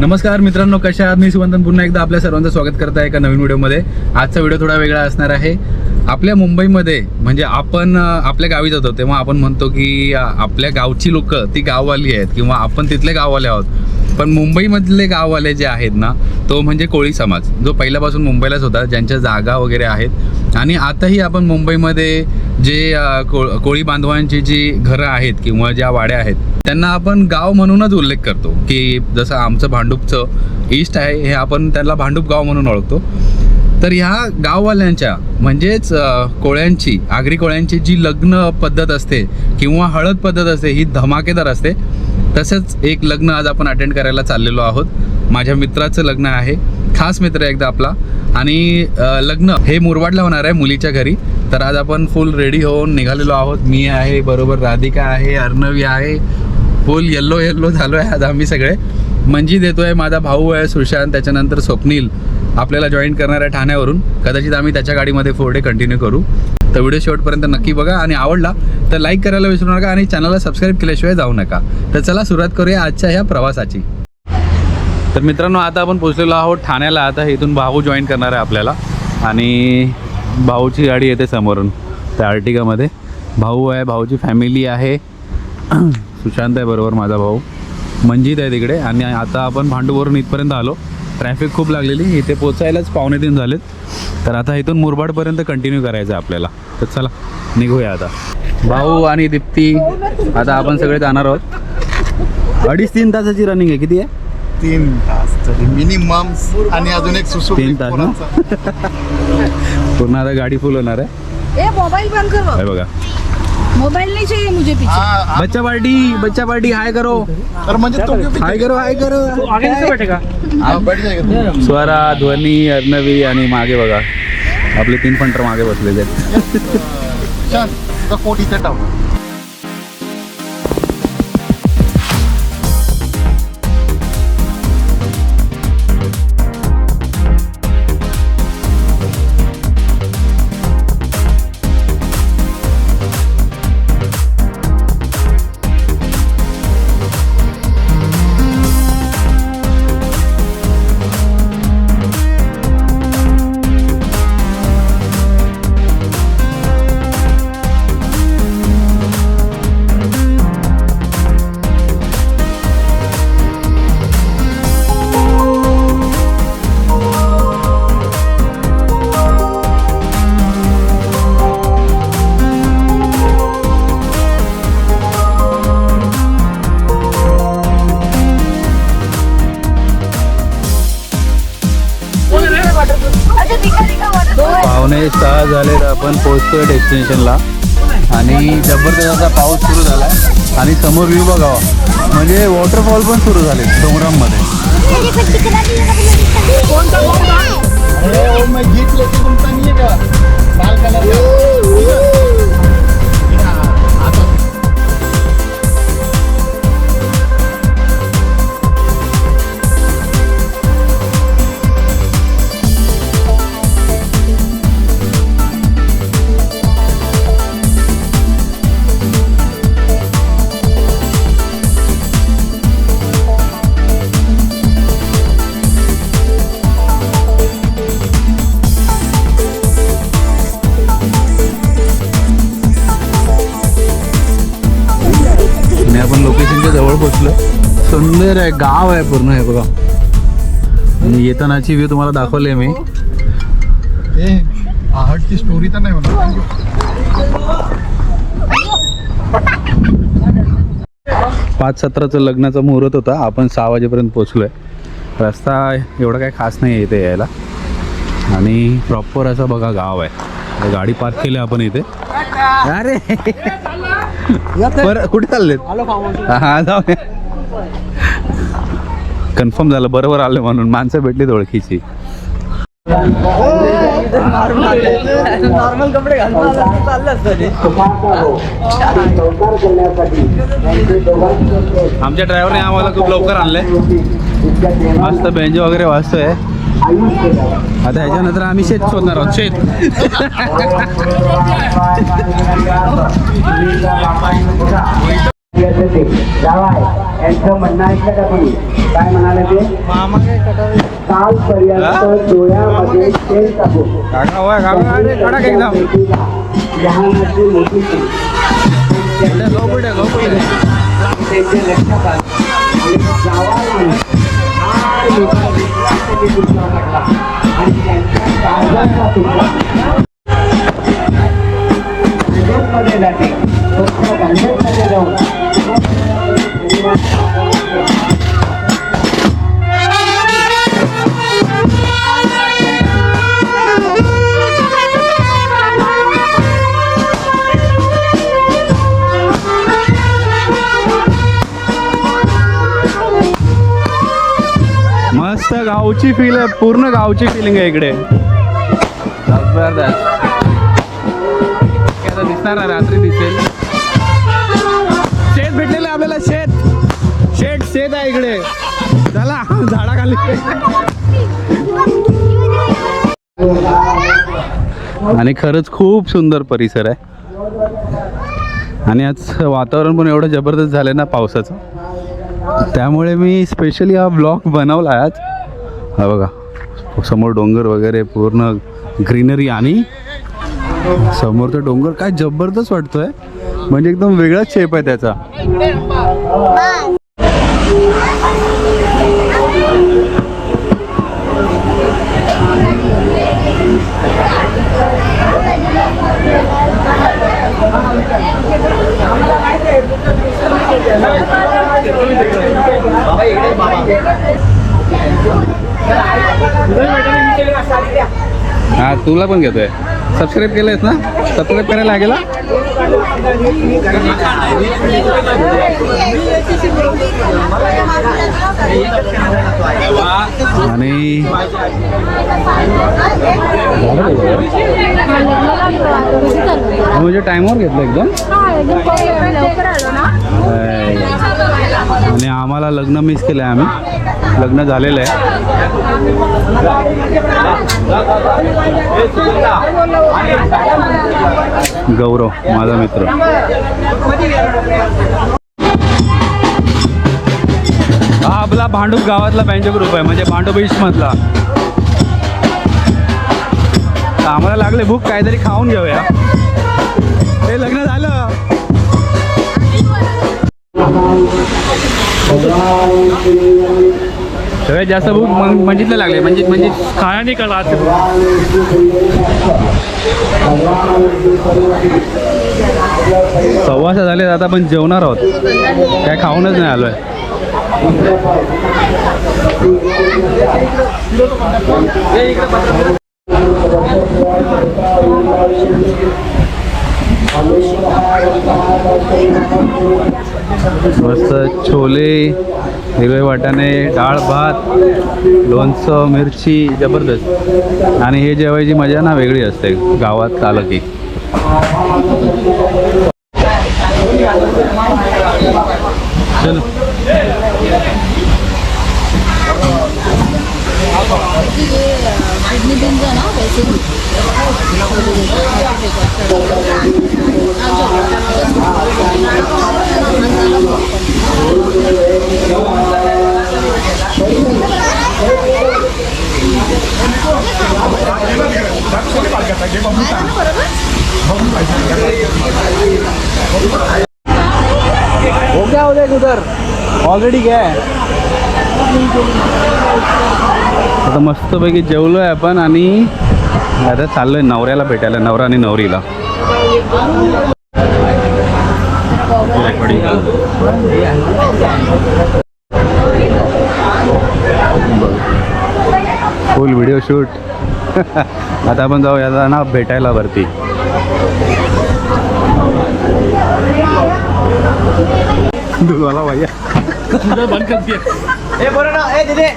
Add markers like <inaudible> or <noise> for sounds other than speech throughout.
नमस्कार मित्रांनो कशा आहात? मी सुवंतन पुन्हा एकदा आपल्या सर्वांचं स्वागत करत आहे एका नवीन व्हिडिओमध्ये. आजचा व्हिडिओ थोडा वेगळा असणार आहे. आपल्या मुंबईमध्ये म्हणजे आपण आपल्या गावी जातो तेव्हा आपण म्हणतो की आपल्या गावची लोक ती गाववाली आहेत किंवा आपण तिथले गाववाले आहोत. पण मुंबईमधले गाववाले जे आहेत ना तो म्हणजे कोळी समाज. जो पहिल्यापासून मुंबईलाच होता ज्यांच्या जागा वगैरे आहेत. आणि आताही आपण मुंबईमध्ये जे को कोळी बांधवांची जी घरं आहेत किंवा ज्या वाड्या आहेत त्यांना आपण गाव म्हणूनच उल्लेख करतो की जसं आमचं भांडूपचं ईस्ट आहे हे आपण त्याला भांडूप गाव म्हणून ओळखतो. तर ह्या गाववाल्यांच्या म्हणजेच कोळ्यांची आगरी कोळ्यांची जी लग्न पद्धत असते किंवा हळद पद्धत असते ही धमाकेदार असते तसंच एक लग्न आज आपण अटेंड करायला चाललेलो आहोत. माझ्या मित्राचं लग्न आहे खास मित्र एकदा आपला. आणि लग्न हे मुरवाडला होणार आहे मुलीच्या घरी. तर आज आपण फुल रेडी होऊन निघालेलो आहोत. मी आहे बरोबर राधिका आहे अर्णवी आहे फुल येल्लो येल्लो झालो आहे आज आम्ही सगळे. मंजी देतोय माझा भाऊ आहे सुशांत त्याच्यानंतर स्वप्नील. आपल्याला जॉईन करणार आहे ठाण्यावरून. कदाचित आम्ही त्याच्या गाडीमध्ये फोर डे कंटिन्यू करू. तर व्हिडिओ शेवटपर्यंत नक्की बघा. आणि आवडला तर लाईक करायला विसरू नका आणि चॅनलला सबस्क्राईब केल्याशिवाय जाऊ नका. तर चला सुरुवात करूया आजच्या ह्या प्रवासाची. तर मित्रांनो आता आपण पोचलेलो आहोत ठाण्याला. आता इथून भाऊ जॉईन करणार आहे आपल्याला. आणि भाऊची गाडी येते समोरून त्या आर्टिकामध्ये भाऊ आहे भाऊची फॅमिली आहे. सुशांत आहे बरोबर माझा भाऊ. मंजित आहे तिकडे. आणि आता आपण भांडूवरून इथपर्यंत आलो. ट्रॅफिक खूप लागलेली. इथे पोचायलाच पावणे तीन झालेत. तर आता इथून मुरबाडपर्यंत कंटिन्यू करायचं आहे आपल्याला. तर चला निघूया आता. भाऊ आणि दीप्ती आता आपण सगळे जाणार आहोत. अडीच तीन तासाची रनिंग आहे. किती आहे? तीन तास तरी मिनिमम आणि अजून एक सुसू तीन तास ना? <laughs> पूर्ण आता गाडी फुल होणार आहे. ए मोबाइल बंद करो हे बघा. मोबाइल नहीं चाहिए मुझे पीछे। बच्चा पार्टी बच्चा पार्टी हाय करो। तर म्हणजे तो क्यों हाय करो हाय करो। हाँ, बैठ जाएगा तू. स्वरा ध्वनी अर्णवी आणि मागे बघा. आपले तीन पंटर मागे बसलेले आहेत. छान तुझा कोट इथे टाव पावणे झाले तर आपण पोहोचतोय डेस्टिनेशनला आणि जबरदस्त असा पाऊस सुरू झाला आणि समोर व्ह्यू बघावा. म्हणजे वॉटरफॉल पण सुरू झाले डोंगरांमध्ये सुंदर आहे गाव आहे पूर्ण हे बघा. आणि येतानाची व्ह्यू तुम्हाला दाखवले मी. ए पहाडची स्टोरी तर नाही होणार. पाच सतराचं लग्नाचा मुहूर्त होता. आपण सहा वाजेपर्यंत पोचलोय रस्ता एवढा काही खास नाही आहे इथे यायला. आणि प्रॉपर असं बघा गाव आहे. गाडी पार्क केली आपण इथे. अरे. बरं कुठे चाललेत? हा जाऊ कन्फर्म झालं बरोबर आलं म्हणून माणसं भेटलीत ओळखीची. आमच्या ड्रायव्हरने आम्हाला खूप लवकर आणलंय. मस्त बेंजो वगैरे वाजतोय. आता ह्याच्यानंतर आम्ही शेत शोधणार आहोत शेत. <laughs> जावाय. यांचं म्हणणं ऐकलं का तुम्ही? काय म्हणाले ते? कालपर्यंत डोळ्यामध्ये तेल टाकू. लहानाची मोठी त्यांचे लक्षात आलं. आणि जावाय म्हणून आठ लोकांनी त्यांनी तुटला म्हटला आणि त्यांच्या काळजाचा तुटला मस्त गावची फील आहे पूर्ण गावची फिलिंग आहे इकडे. आता दिसणार ना रात्री दिसेल. शेत भेटलेलं आपल्याला शेत. शेत शेत आहे इकडे. चला झाडाखाली. आणि खरंच खूप सुंदर परिसर आहे. आणि आज वातावरण पण एवढं जबरदस्त झालं ना पावसाचं. त्यामुळे मी स्पेशली हा ब्लॉग बनवला आहे आज. हा बघा समोर डोंगर वगैरे पूर्ण ग्रीनरी आणि समोर तर डोंगर. काय जबरदस्त वाटतोय. म्हणजे एकदम वेगळाच शेप आहे त्याचा. हा तुला पण घेतोय. सबस्क्राईब केलंयस ना? सबस्क्राईब करायला लागेल ना आणि हो, म्हणजे टायमावर घेतलं एकदम. आणि आम्हाला लग्न मिस केलं आहे आम्ही. लग्न झालेलं आहे. गौरव माझा मित्र. हा भांडूप गावातला बँजो ग्रुप आहे म्हणजे भांडूप तर आम्हाला लागले भूक काहीतरी खाऊन घेऊया. हे लग्न झालं. सगळ्यात जास्त भूक मंजितला लागले. म्हणजे म्हणजे खाण्याने कळा सव्वाशा झाले आता आपण जेवणार आहोत. काय खाऊनच नाही आलोय. मस्त छोले हिरवे वाटाणे डाळ भात लोणचं मिरची जबरदस्त. आणि हे जेवायची मजा ना वेगळी असते गावात आलं की चल. किडनी बीन जो ना वैसे हो क्या हो जाए उधर ऑलरेडी क्या है। आता मस्तपैकी जेवलो आहे आपण आणि आता चाललोय नवऱ्याला भेटायला नवरा आणि नवरीला. फुल व्हिडिओ शूट आता आपण जाऊ याला ना भेटायला वरती. भैया. सोना इकडे आहे,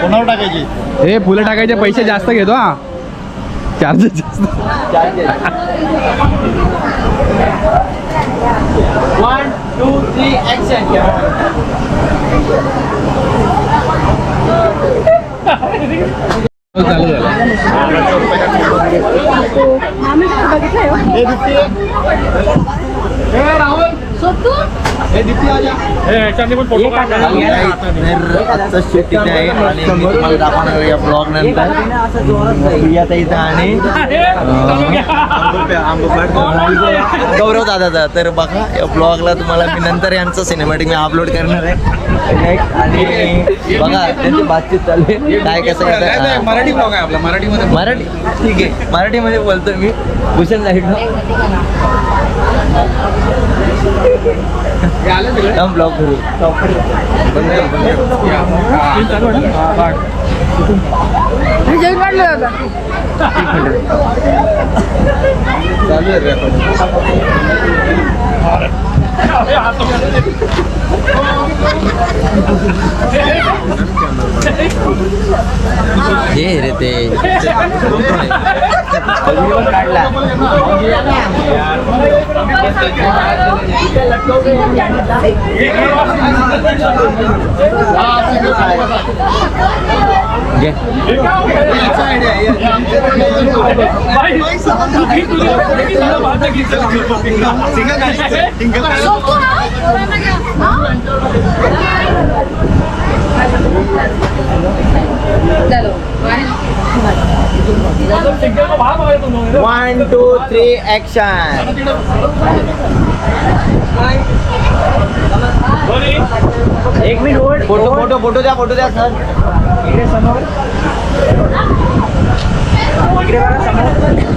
कोणावर टाकायची. हे फुलं टाकायचे पैसे जास्त घेतो हा. चार्जेस जास्त. चालू झालं. राहुल. आजचं शेतीचे आहे आणि मी तुम्हाला दाखवणार आहे या ब्लॉग नंतर प्रियाता इथं आणि गौरव दादाचा तर बघा या ब्लॉगला तुम्हाला मी नंतर यांचं सिनेमॅटिक मी अपलोड करणार आहे आणि बघा त्यांची बातचीत चालली आहे. काय कसं मराठी ब्लॉग आहे आपला मराठीमध्ये मराठी ठीक आहे मराठीमध्ये बोलतोय मी भूषण लाइट ब्लॉग करू. काढलं होता चालू आहे रेकॉर्ड हे रे ते. काढला वन टू थ्री ऍक्शन एक मिनिट फोटो फोटो फोटो द्या फोटो द्या सर. इकडे समोर इकडे बघा समोर तर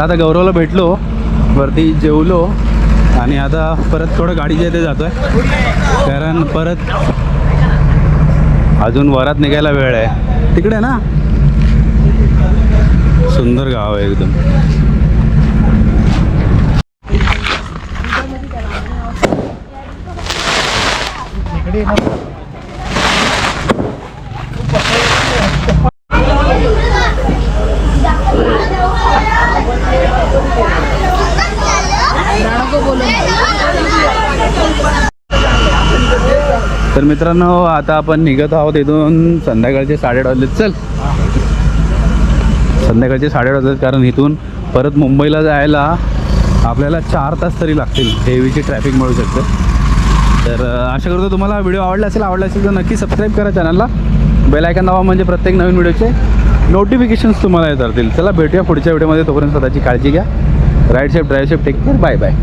आता गौरवला भेटलो वरती जेवलो आणि आता परत थोडं गाडीच्या इथे आहे कारण परत अजून वरात निघायला वेळ आहे. तिकडे ना? सुंदर गाव आहे एकदम. तर मित्रांनो आता आपण निघत आहोत इथून संध्याकाळचे साडेआठ वाजले चल. संध्याकाळचे साडेआठ वाजले कारण इथून परत मुंबईला जायला आपल्याला चार तास तरी लागतील. हेवीची ट्रॅफिक मिळू शकते. तर अशा आशा करतो तुम्हाला व्हिडिओ आवडला असेल आवडला असेल तर नक्की सबस्क्राईब करा चॅनलला बेलायकन नावा म्हणजे प्रत्येक नवीन व्हिडिओचे नोटिफिकेशन्स तुम्हाला येत राहतील. चला भेटूया पुढच्या व्हिडिओमध्ये तोपर्यंत स्वतःची काळजी घ्या. Ride safe drive safe take care bye bye